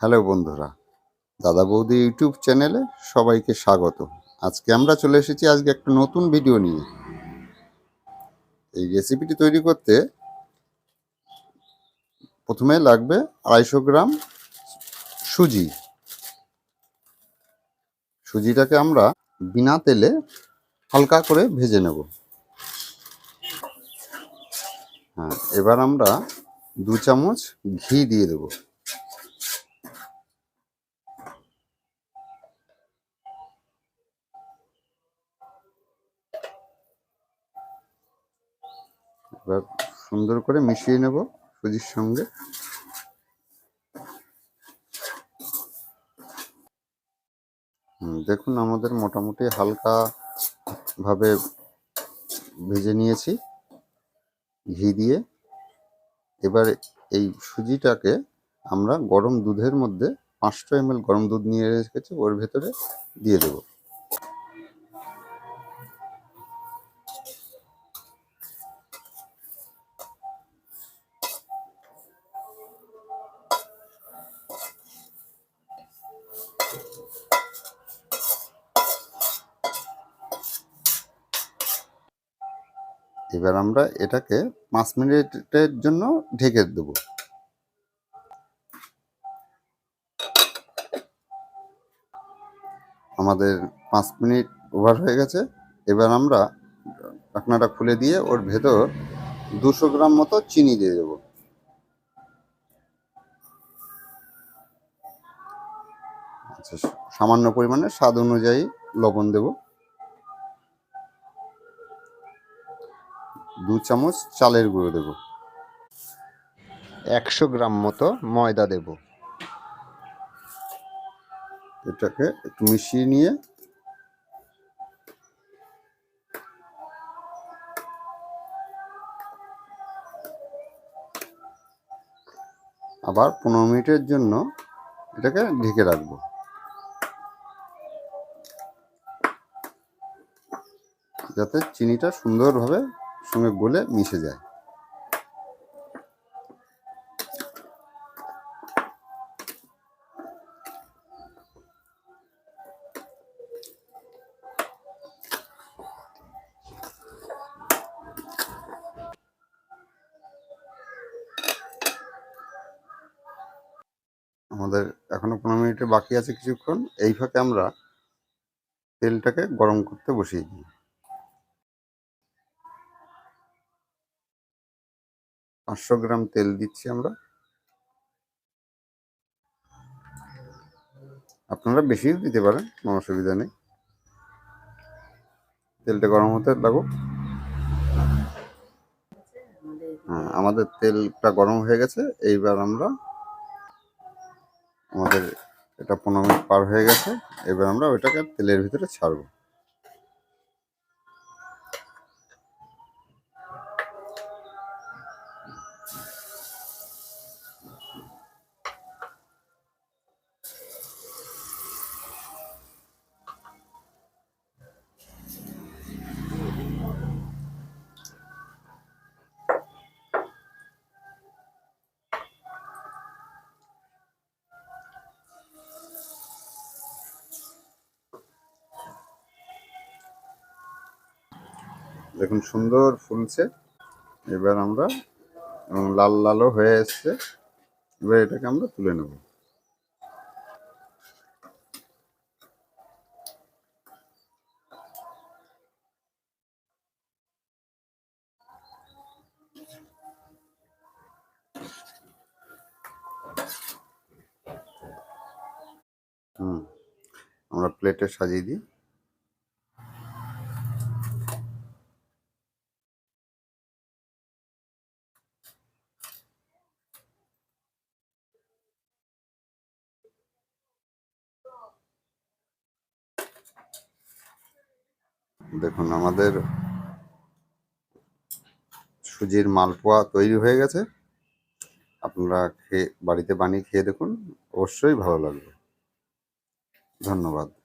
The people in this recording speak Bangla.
হ্যালো বন্ধুরা, দাদা বৌদি ইউটিউব চ্যানেলে সবাইকে স্বাগত। আজকে আমরা চলে এসেছি, আজকে একটা নতুন ভিডিও নিয়ে। এই রেসিপিটি তৈরি করতে প্রথমে লাগবে আড়াইশো গ্রাম সুজি। সুজিটাকে আমরা বিনা তেলে হালকা করে ভেজে নেব। হ্যাঁ এবার আমরা দু চামচ ঘি দিয়ে দেবো। এবার সুন্দর করে মিশিয়ে নেব সুজির সঙ্গে। দেখুন আমাদের মোটামুটি হালকা ভাবে ভেজে নিয়েছি ঘি দিয়ে। এবার এই সুজিটাকে আমরা গরম দুধের মধ্যে পাঁচশো এম গরম দুধ নিয়ে রেখেছি, ওর ভেতরে দিয়ে দেবো। এবার আমরা এটাকে পাঁচ মিনিটের জন্য ঢেকে দেবো। আমাদের পাঁচ মিনিট ওভার হয়ে গেছে। এবার আমরা ঢাকনাটা খুলে দিয়ে ওর ভেতর দুশো গ্রাম মতো চিনি দিয়ে দেবো। আচ্ছা সামান্য পরিমাণে স্বাদ অনুযায়ী লবণ দেবো। দু চামচ চালের গুঁড়ো দেব। একশো গ্রাম মতো ময়দা দেব। এটাকে একটু মিশিয়ে নিয়ে আবার পনেরো মিনিটের জন্য এটাকে ঢেকে রাখব। যাতে চিনিটা সুন্দরভাবে সঙ্গে গলে মিশে যায়। আমাদের এখনও পনেরো মিনিটে বাকি আছে কিছুক্ষণ। এই ফাঁকে আমরা তেলটাকে গরম করতে বসিয়ে দিই। পাঁচশো গ্রাম তেল দিচ্ছি আমরা। আপনারা বেশিও দিতে পারেন, কোনো অসুবিধা নেই। তেলটা গরম হতে লাগুক হ্যাঁ আমাদের তেলটা গরম হয়ে গেছে, এইবার আমরা আমাদের এটা পনেরো মিনিট পার হয়ে গেছে, এবার আমরা ওইটাকে তেলের ভিতরে ছাড়বো। দেখুন, সুন্দর ফুলছে। এবার আমরা, এবং লাল লালও হয়ে এসছে। এবার এটাকে আমরা তুলে নেব। হুম, আমরা প্লেটে সাজিয়ে দিই। দেখুন, আমাদের সুজির মালপোয়া তৈরি হয়ে গেছে। আপনারা খেয়ে, বাড়িতে বানিয়ে খেয়ে দেখুন, অবশ্যই ভালো লাগবে। ধন্যবাদ।